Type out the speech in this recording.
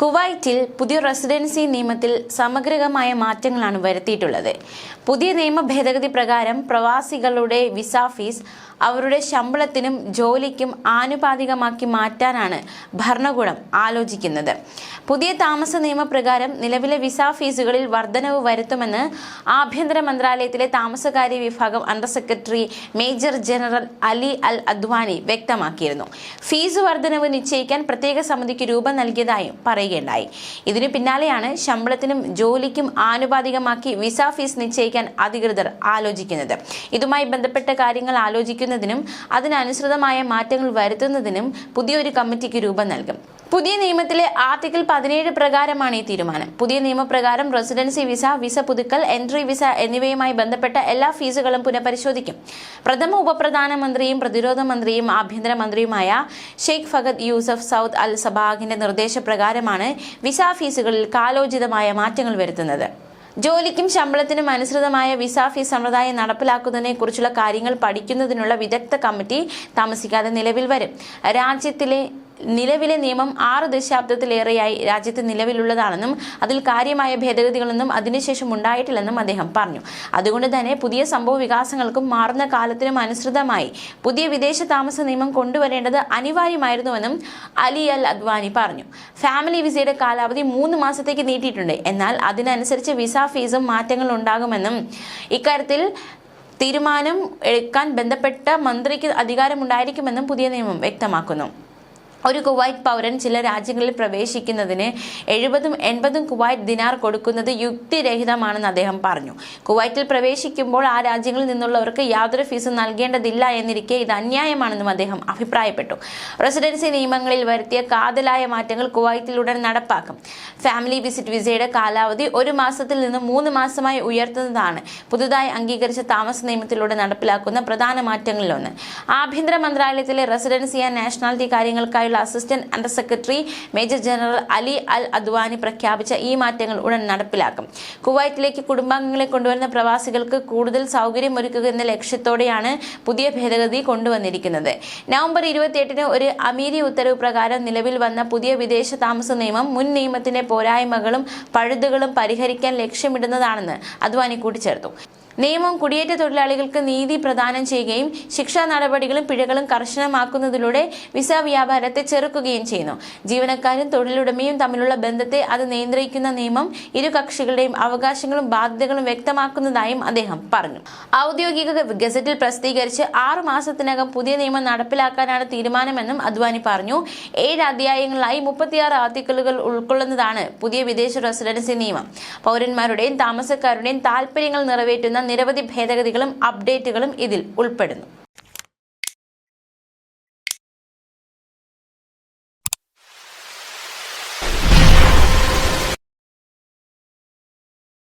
കുവൈറ്റിൽ പുതിയ റെസിഡൻസി നിയമത്തിൽ സമഗ്രമായ മാറ്റങ്ങളാണ് വരുത്തിയിട്ടുള്ളത്. പുതിയ നിയമ ഭേദഗതി പ്രകാരം പ്രവാസികളുടെ വിസ ഫീസ് അവരുടെ ശമ്പളത്തിനും ജോലിക്കും ആനുപാതികമാക്കി മാറ്റാനാണ് ഭരണകൂടം ആലോചിക്കുന്നത്. പുതിയ താമസ നിയമപ്രകാരം നിലവിലെ വിസ ഫീസുകളിൽ വർധനവ് വരുത്തുമെന്ന് ആഭ്യന്തര മന്ത്രാലയത്തിലെ താമസകാര്യ വിഭാഗം under secretary major general Ali al Adwani വ്യക്തമാക്കിയിരുന്നു. ഫീസ് വർധനവ് നിശ്ചയിക്കാൻ പ്രത്യേക സമിതിക്ക് രൂപം നൽകിയതായും പറയുകയുണ്ടായി ഇതിനു പിന്നാലെയാണ് ശമ്പളത്തിനും ജോലിക്കും ആനുപാതികമാക്കി വിസ ഫീസ് നിശ്ചയിക്കാൻ അധികൃതർ ആലോചിക്കുന്നത്. ഇതുമായി ബന്ധപ്പെട്ട കാര്യങ്ങൾ ആലോചിക്കുന്നതിനും അതിനനുസൃതമായ മാറ്റങ്ങൾ വരുത്തുന്നതിനും പുതിയൊരു കമ്മിറ്റിക്ക് രൂപം നൽകും. പുതിയ നിയമത്തിലെ ആർട്ടിക്കിൾ പതിനേഴ് പ്രകാരമാണ് ഈ തീരുമാനം. പുതിയ നിയമപ്രകാരം റെസിഡൻസി വിസ വിസ പുതുക്കൽ എൻട്രി വിസ എന്നിവയുമായി ബന്ധപ്പെട്ട എല്ലാ ഫീസുകളും പുനഃപരിശോധിക്കും. പ്രഥമ ഉപപ്രധാനമന്ത്രിയും പ്രതിരോധ മന്ത്രിയും ആഭ്യന്തരമന്ത്രിയുമായ Sheikh Fahad Yousef Saud Al സബാഹിന്റെ നിർദ്ദേശപ്രകാരമാണ് വിസ ഫീസുകളിൽ കാലോചിതമായ മാറ്റങ്ങൾ വരുത്തുന്നത്. ജോലിക്കും ശമ്പളത്തിനും അനുസൃതമായ വിസ ഫീസ് സമ്പ്രദായം നടപ്പിലാക്കുന്നതിനെ കുറിച്ചുള്ള കാര്യങ്ങൾ പഠിക്കുന്നതിനുള്ള വിദഗ്ധ കമ്മിറ്റി താമസിക്കാതെ നിലവിൽ വരും. രാജ്യത്തിലെ നിലവിലെ നിയമം ആറ് ദശാബ്ദത്തിലേറെയായി രാജ്യത്ത് നിലവിലുള്ളതാണെന്നും അതിൽ കാര്യമായ ഭേദഗതികളൊന്നും അതിനുശേഷം ഉണ്ടായിട്ടില്ലെന്നും അദ്ദേഹം പറഞ്ഞു. അതുകൊണ്ട് തന്നെ പുതിയ സംഭവ വികാസങ്ങൾക്കും മാറുന്ന കാലത്തിനും അനുസൃതമായി പുതിയ വിദേശ താമസ നിയമം കൊണ്ടുവരേണ്ടത് അനിവാര്യമായിരുന്നുവെന്നും അലി അൽ അദ്വാനി പറഞ്ഞു. ഫാമിലി വിസയുടെ കാലാവധി മൂന്ന് മാസത്തേക്ക് നീട്ടിയിട്ടുണ്ട്. എന്നാൽ അതിനനുസരിച്ച് വിസ ഫീസും മാറ്റങ്ങൾ ഉണ്ടാകുമെന്നും ഇക്കാര്യത്തിൽ തീരുമാനം എടുക്കാൻ ബന്ധപ്പെട്ട മന്ത്രിക്ക് അധികാരമുണ്ടായിരിക്കുമെന്നും പുതിയ നിയമം വ്യക്തമാക്കുന്നു. ഒരു കുവൈറ്റ് പൗരൻ ചില രാജ്യങ്ങളിൽ പ്രവേശിക്കുന്നതിന് എഴുപതും എൺപതും കുവൈറ്റ് ദിനാർ കൊടുക്കുന്നത് യുക്തിരഹിതമാണെന്ന് അദ്ദേഹം പറഞ്ഞു. കുവൈറ്റിൽ പ്രവേശിക്കുമ്പോൾ ആ രാജ്യങ്ങളിൽ നിന്നുള്ളവർക്ക് യാതൊരു ഫീസും നൽകേണ്ടതില്ല എന്നിരിക്കെ ഇത് അന്യായമാണെന്നും അദ്ദേഹം അഭിപ്രായപ്പെട്ടു. റെസിഡൻസി നിയമങ്ങളിൽ വരുത്തിയ കാതലായ മാറ്റങ്ങൾ കുവൈറ്റിലുടൻ നടപ്പാക്കും. ഫാമിലി വിസിറ്റ് വിസയുടെ കാലാവധി ഒരു മാസത്തിൽ നിന്ന് മൂന്ന് മാസമായി ഉയർത്തുന്നതാണ്. പുതുതായി അംഗീകരിച്ച താമസ നിയമത്തിലൂടെ നടപ്പിലാക്കുന്ന പ്രധാന മാറ്റങ്ങളിലൊന്ന്. ആഭ്യന്തര മന്ത്രാലയത്തിലെ residency and nationality കാര്യങ്ങൾക്കായുള്ള assistant under secretary major general Ali al Adwani പ്രഖ്യാപിച്ച ഈ മാറ്റങ്ങൾ ഉടൻ നടപ്പിലാക്കും. കുവൈറ്റിലേക്ക് കുടുംബാംഗങ്ങളെ കൊണ്ടുവരുന്ന പ്രവാസികൾക്ക് കൂടുതൽ സൗകര്യമൊരുക്കുക എന്ന ലക്ഷ്യത്തോടെയാണ് പുതിയ ഭേദഗതി കൊണ്ടുവന്നിരിക്കുന്നത്. നവംബർ ഇരുപത്തിയെട്ടിന് ഒരു അമീരി ഉത്തരവ് പ്രകാരം നിലവിൽ വന്ന പുതിയ വിദേശ താമസ നിയമം മുൻ നിയമത്തിന്റെ പോരായ്മകളും പഴുതുകളും പരിഹരിക്കാൻ ലക്ഷ്യമിടുന്നതാണെന്ന് അദ്വാനി കൂട്ടിച്ചേർത്തു. നിയമം കുടിയേറ്റ തൊഴിലാളികൾക്ക് നീതി പ്രദാനം ചെയ്യുകയും ശിക്ഷാ നടപടികളും പിഴകളും കർശനമാക്കുന്നതിലൂടെ വിസ വ്യാപാരത്തെ ചെറുക്കുകയും ചെയ്യുന്നു. ജീവനക്കാരും തൊഴിലുടമയും തമ്മിലുള്ള ബന്ധത്തെ അത് നിയന്ത്രിക്കുന്ന നിയമം ഇരു കക്ഷികളുടെയും അവകാശങ്ങളും ബാധ്യതകളും വ്യക്തമാക്കുന്നതായും അദ്ദേഹം പറഞ്ഞു. ഔദ്യോഗിക ഗസറ്റിൽ പ്രസിദ്ധീകരിച്ച് ആറു മാസത്തിനകം പുതിയ നിയമം നടപ്പിലാക്കാനാണ് തീരുമാനമെന്നും അദ്വാനി പറഞ്ഞു. ഏഴ് അധ്യായങ്ങളായി മുപ്പത്തിയാറ് ആർട്ടിക്കിളുകൾ ഉൾക്കൊള്ളുന്നതാണ് പുതിയ വിദേശ റെസിഡൻസി നിയമം. പൗരന്മാരുടെയും താമസക്കാരുടെയും താൽപര്യങ്ങൾ നിറവേറ്റുന്ന നിരവധി ഭേദഗതികളും അപ്ഡേറ്റുകളും ഇതിൽ ഉൾപ്പെടുന്നു.